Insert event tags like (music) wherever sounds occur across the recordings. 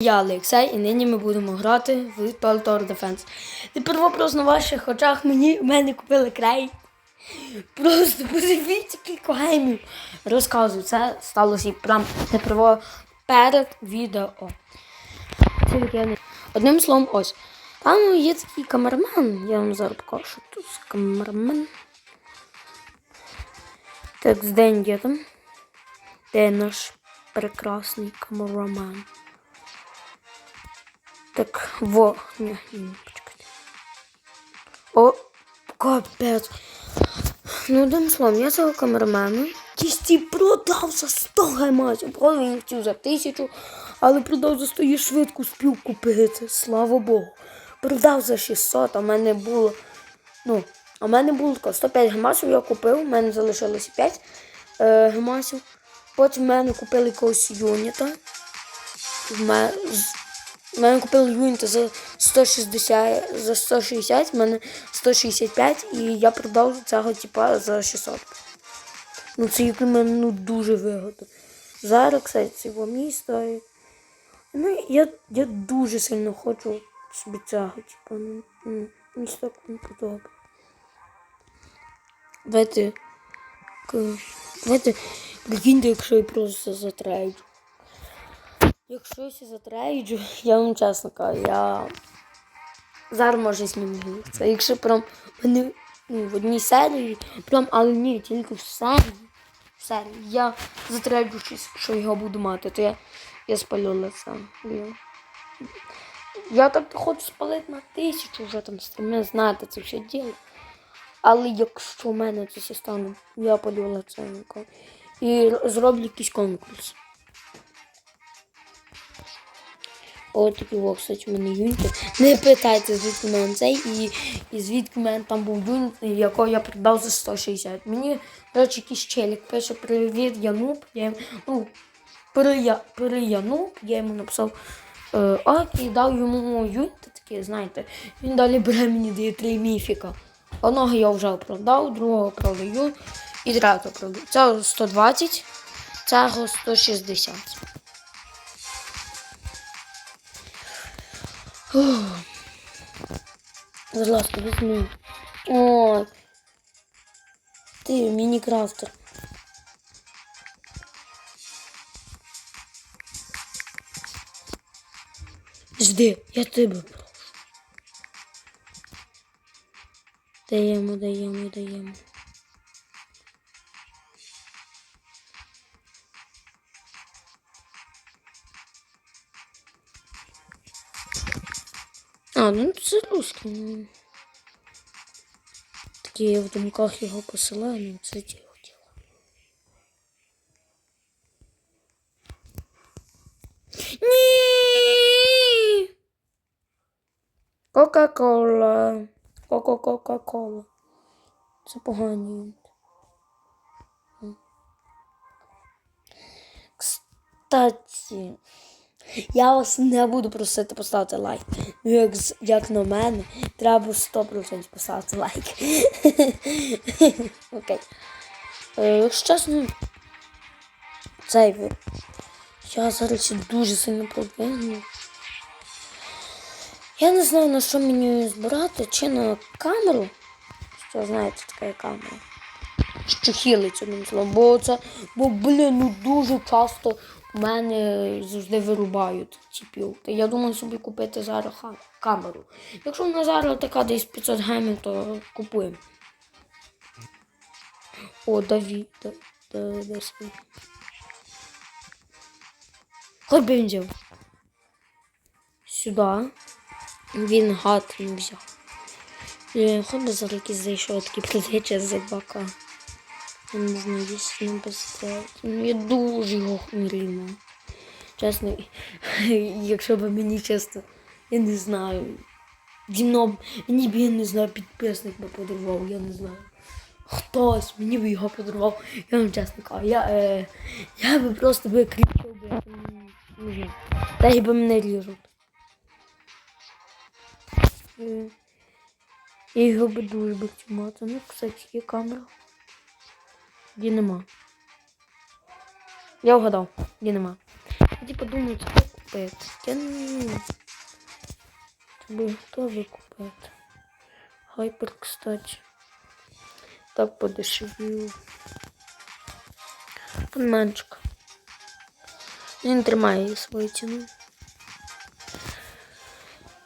Я Олексій, і нині ми будемо грати в Total Tower Defense. Тепер вопрос на ваших очах мені в мене купили крейт. Просто подивіться кілька геймів. Розказую, це сталося прям тепер перед відео. Одним словом, ось. Там є такий камермен. Я вам зараз покажу, що тут камермен. Так, з день є там. Де наш прекрасний камерамен. Так, во. Ні, ні, почекайте. О, капець. Ну, одним словом, я цього камерамена. Тісті продав за 100 гаймасів. Правда, він хотів за тисячу, але продав за 100 і швидко спів купити. Слава Богу. Продав за 600, а в мене було. Ну, а в мене було тако, 105 гемасів я купив, у мене залишилося 5 е, гемасів. Потім в мене купили якогось юніта. В мене, мене купили юніта за 160, за 160, в мене 165, і я продав цього типа за 600. Ну це як мене ну, дуже вигодно. Зараз, кстати, це його місто. Ну, я, я дуже сильно хочу собі цього, типа, ну, ну, мені так не подобається. Давайте. Давайте прикиньте, якщо я просто затрейджу. Якщо затрейджу, я вам чесно кажу, я зараз може це. Якщо прям мене ну, в одній серії, прям, але ні, тільки в серії. В серії. Я затрейджу щось, що його буду мати, то я, я спалю лице. Я, я так хочу спалити на тисячу вже там стріми, знаєте, це все діло. Але якщо в мене це стане, я палю лиценько. І зроблю якийсь конкурс. От такий о, кстати, у мене юніт. Не питайте, звідки в мене цей і, і звідки в мене там був юніт, якого я придбав за 160. Мені, до речі, якийсь челік пише Привіт. Я йому, ну, перея, переянуб, я йому написав е, ок і дав йому юніт такий, знаєте. Він далі бере мені дає три міфіка. Одного я вже продав, другого продаю і третього продаю. Цього 120, цього 160. Будь ласка, візьми. Ой. Ти мінікрафтер. Жди, я тебе прошу. Даємо, даємо, даємо. А, ну це русский. ну. Такі я в думках його посилаю, ну це діло діло. Ні! Кока-кола. Кока-кока-кола. Це погані. Кстати, я вас не буду просити поставити лайк. Ну, як, як на мене, треба 100% поставити лайк. (laughs) Окей. Е, Якщо чесно, цей ви. Я зараз дуже сильно продвину. Я не знаю, на що мені збирати, чи на камеру. Що знаєте, така камера. Що хілить одним словом. Бо це, бо, блін, ну дуже часто мене завжди вирубають ці пілки. Я думаю собі купити зараз камеру. Якщо вона зараз така десь 500 гемів, то купуємо. О, Давід. Да, да, він. Хоч би він взяв. Сюди. Він гад не взяв. Е, Хоч би зараз якийсь зайшов такий прилича з бака. Я не знаю, якщо не пострелити. Ну, я дуже його мрію. Чесно, (laughs) якщо б мені чесно, я не знаю. Діно, мені б я не знаю, підписник би подарував, я не знаю. Хтось мені би його подарував, я вам чесно кажу. Я, е, я би просто би кричав би. Та й би мене ріжуть. Е, Я його би дуже би хотів мати. Ну, кстати, є камера. Її нема. Я вгадав, її нема. Я типу думаю, це купити. Я не тобі купити. Хайпер, кстати. Так подешевів. Панменчик. Він тримає свою ціну.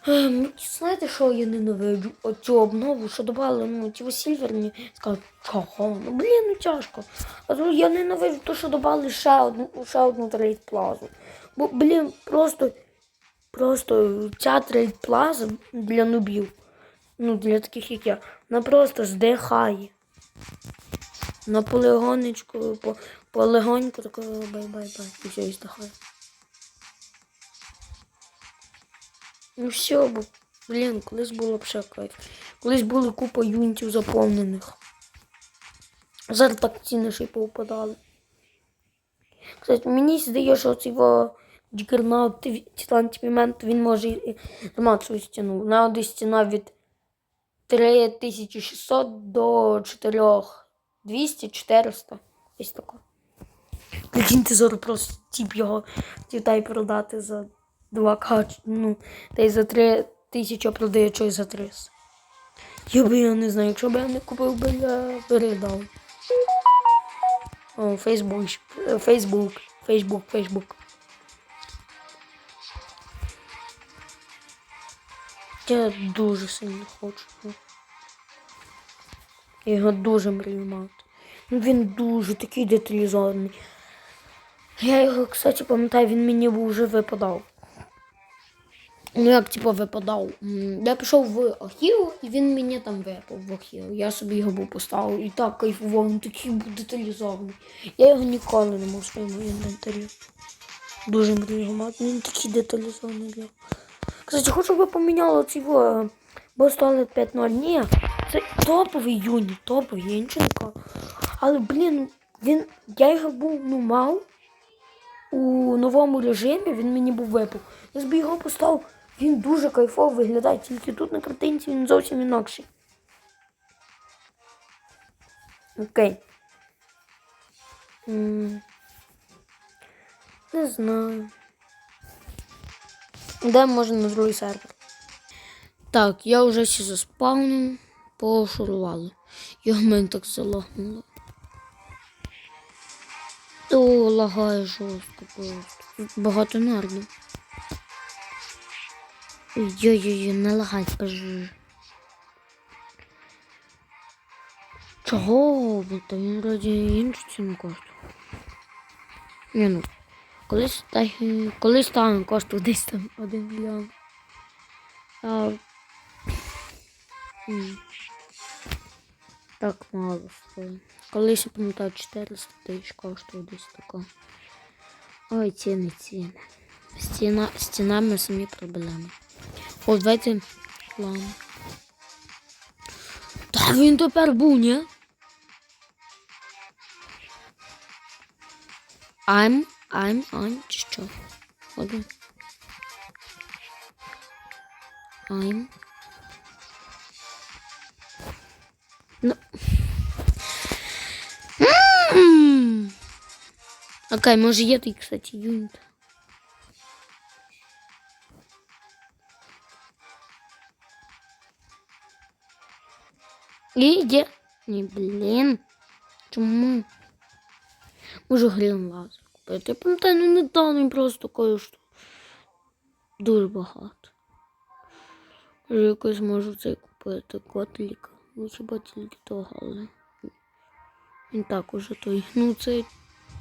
Ем, знаєте, що я ненавиджу? Оцю обнову, що додали, ну, ті сільверні, скажуть, чого? Ну, блін, ну тяжко. А то я ненавиджу те, що додали ще одну, ще одну трейд плазу. Бо, блін, просто, просто ця трейд плаза для нубів, ну, для таких, як я, вона просто здихає. На полигонечку, по, полегоньку таке бай-бай-бай. І все, і здихає. Ну все, бо, блін, колись було б ще кайф. Колись були купа юнітів заповнених. Зараз так ціни ще й повпадали. Кстати, мені здається, що цей Джигернаут Титан Тіпімент, він може тримати свою стіну. На одній стіна від 3600 до 4200, 400. Ось таке. Прикиньте, зараз просто тіп його дітей продати за 2К, ну, та й за 3 тисячі продає щось за 300. Я би я не знаю, якщо б я не купив би, я передав. О, Фейсбук, Фейсбук, Фейсбук, Фейсбук. Я дуже сильно хочу. Я його дуже мрію мати. Ну він дуже такий деталізований. Я його, кстати, пам'ятаю, він мені вже випадав. Ну, як типу випадав. Я пішов в архів, і він мені там випав в архів. Я собі його був поставив і так кайфував, він такий був деталізований. Я його ніколи не мав в своєму інвентарі. Дуже мрію його мати, він такий деталізований. Бля. Кстати, хочу, ви поміняли цього бос туалет 5.0. Ні, це топовий юніт, топовий, я нічого не кажу. Але, блін, він, я його був, ну, мав у новому режимі, він мені був випав. Я собі його поставив, він дуже кайфово виглядає, тільки тут на картинці він зовсім інакший. Окей. М, Не знаю. Де можна на другий сервер? Так, я вже всі заспавнив, пошурували. Його мене так залагнуло. О, лагає жорстко просто. Багато нервів. Ой-ой-ой, не лагай, скажи. Чого? То він вроді іншу ціну коштує. Ні, ну. Колись, та, колись там коштував десь там 1 мільйон. А, так мало стоїть. Колись я пам'ятаю 400 тисяч коштував десь тако. Ой, ціни, ціни. Стіна, з цінами самі проблеми. О, давайте. Ладно. Та він тепер був, ні? I'm, I'm, I'm, чи що? Ладно. I'm. Ну. Окей, може є той, кстати, юніт. І є. Ні, блін. Чому? Може грін лазер купити. Я пам'ятаю, ну недавно він просто коштує. Дуже багато. Може якось можу цей купити котлік. Ну хіба тільки того, але. Він так уже той. Ну цей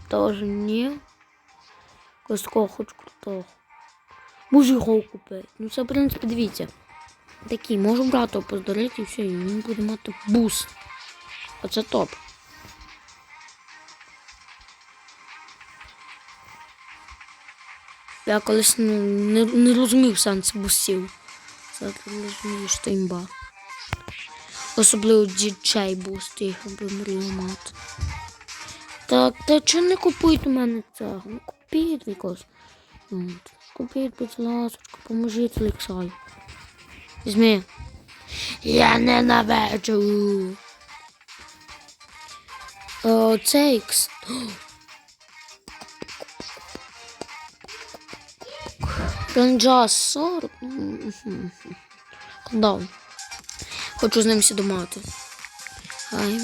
теж ні. Такого хоч крутого. Можу його купити. Ну це, в принципі, дивіться. Такий, можу брату поздарити і все, і він буде мати буст. Оце топ. Я колись ну, не, не розумів сенс бустів. Зараз розумію, що імба. Особливо діджей буст, я їх би мрію мати. Так, та чого не купують у мене цього? Ну купіть якось. Купіть, будь ласка, поможіть Лексай. Візьми. Я ненавиджу. О, цей. кс- Кринджа 40. Мгм. Хочу з ним сідомати. Хай.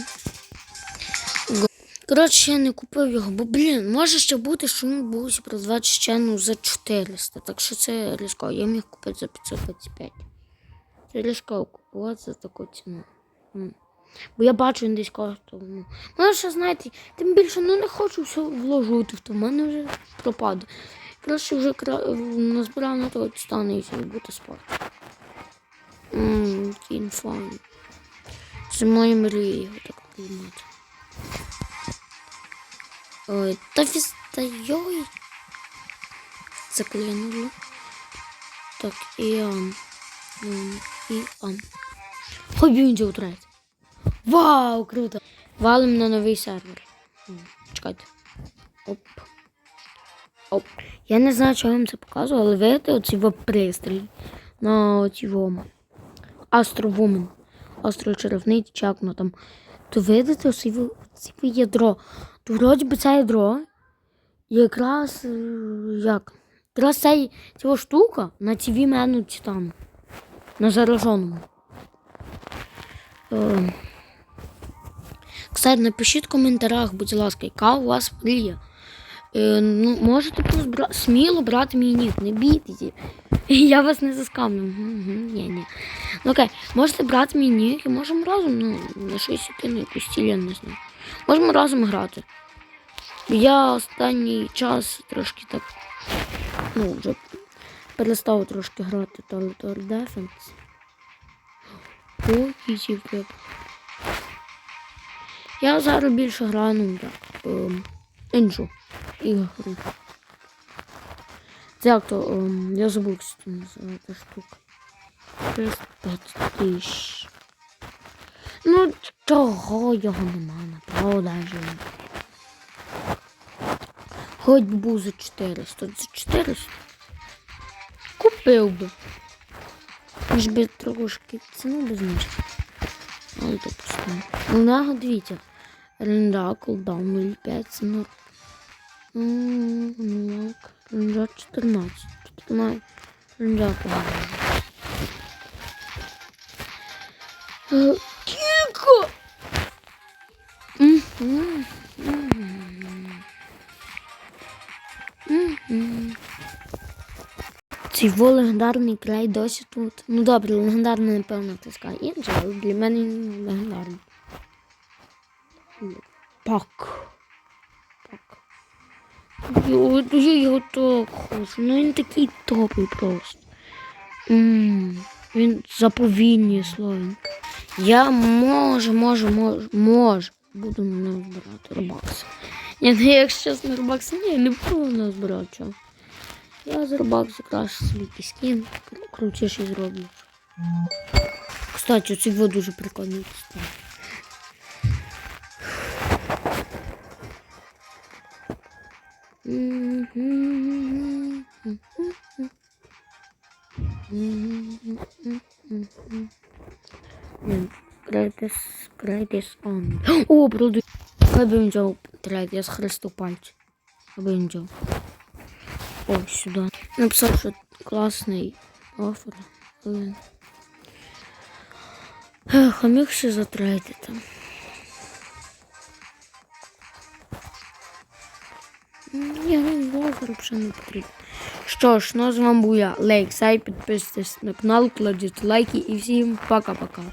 Коротше, я не купив його, бо, блін, може ще бути, що він був продавати ще ну, за 400. Так що це різко. Я міг купити за 525. Різко купувати за таку ціну. Бо я бачу він десь коштував. Ну, ну ще знаєте, тим більше ну, не хочу все вложити то. в мене вже пропаде. Краще вже назбирав на того стане і бути спати. Ммм, кінфайн. Це мої мрії його так приймати. Ой, та вістайой. Заклинули. Так, і ам. І ам. Хой він третій. Вау, круто! Валим на новий сервер. Чекайте. Оп. Оп. Я не знаю, я вам це показую, але видите оці пристрій на оці вома. Астровумен. Астрочарівний чак, ну там. То видите оці ядро. То вроді би це ядро. Якраз е, як? Якраз ця штука на ТВ мену титану. На зараженому. Е, Кстати, напишіть в коментарях, будь ласка, яка у вас мрія. Е, ну, можете просто бра... сміло брати мій нік, не бійтеся. (laughs) Я вас не заскамлю. Угу, ні, ні. Ну окей, можете брати мій нік і можемо разом, ну, на щось іти на якусь ціль, я не знаю. Можемо разом грати. Я останній час трошки так. Ну, вже перестав трошки грати Total Defense. Easy web. Я зараз більше граю, ну так. Ем, іншу ігру. Це то, ем, я забув, як це називається штука. 35 тисяч. Ну, чого його нема на продажі? Хоч би був за 400, за 400. Купив би. Може би трошки ціну би знижити. Але то пустимо. У нього дивіться. Ренда, кулдаун 05, це ну. Ну. Ренда 14. 14. Ренда кулдаун. Е, Кілько! Мгм. Мгм. Во легендарний край досі тут. Ну добре, легендарний, напевно, тиска інша, але для мене він легендарний. Пак. Пак. Йо, я його так хочу. Ну він такий топий просто. М, Він заповільнює словень. Я можу, можу, можу, можу. Буду на нього збирати рубакси. Ні, ну якщо чесно, рубакси, ні, я не буду на нього збирати. Я з рубакс якраз собі скін крутіший зроблю. Кстати, оцей вот дуже прикольний став. Прайдес, прайдес он. О, проду. Хай би він взяв трейд, я схрестив пальці. Аби він взяв. О, сюди. Написав, що класний офер. міг ще затрейдити. Ні, ну офер взагалі не потрібно. Що ж, ну з вами був я, Лейк, сай, підписуйтесь на канал, кладіть лайки і всім пока-пока.